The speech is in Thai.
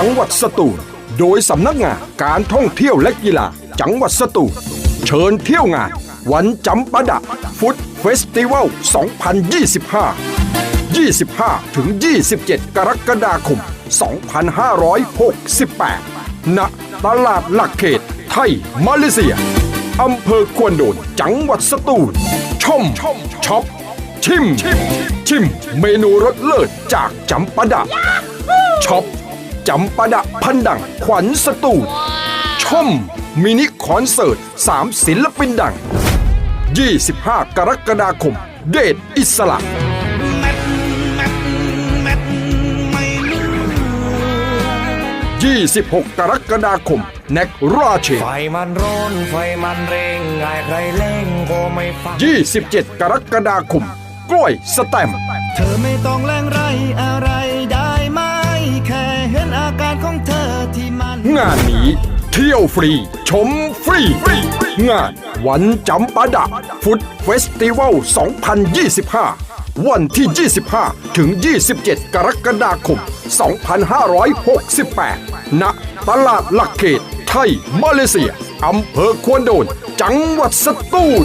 จังหวัดสตูล โดยสำนักงานการท่องเที่ยวและกีฬา จังหวัดสตูล เชิญเที่ยวงาน วันจำปาดะฟุตเฟสติวัล 2025 25 ถึง 27 กรกฎาคม 2568 ณ ตลาดหลักเขต ไทย มาเลเซีย อำเภอควนโดน จังหวัดสตูลชมช็อปชิม ชิม เมนูรสเลิศจากจำปาดะช็อป จำปาดะพันดัง ขวัญสตูลชมมินิคอนเสิร์ต3ศิลปินดัง 25 กรกฎาคม เดชอิสระ26 กรกฎาคม แน็กราเชนไฟมันร้อนไฟมันเร่งง่ายใครเล่งก็ไม่ฟัง27 กรกฎาคม กล้วยสแตมป์เธอไม่ต้องแรงไรอะไร ของเธอที่มันงานนี้เที่ยวฟรี ชมฟรี งานวันจำปาดะฟุตเฟสติวัล 2025 วันที่ 25 ถึง 27 กรกฎาคม 2568 ณ ตลาดหลักเขต ไทย มาเลเซีย อำเภอควนโดน จังหวัดสตูล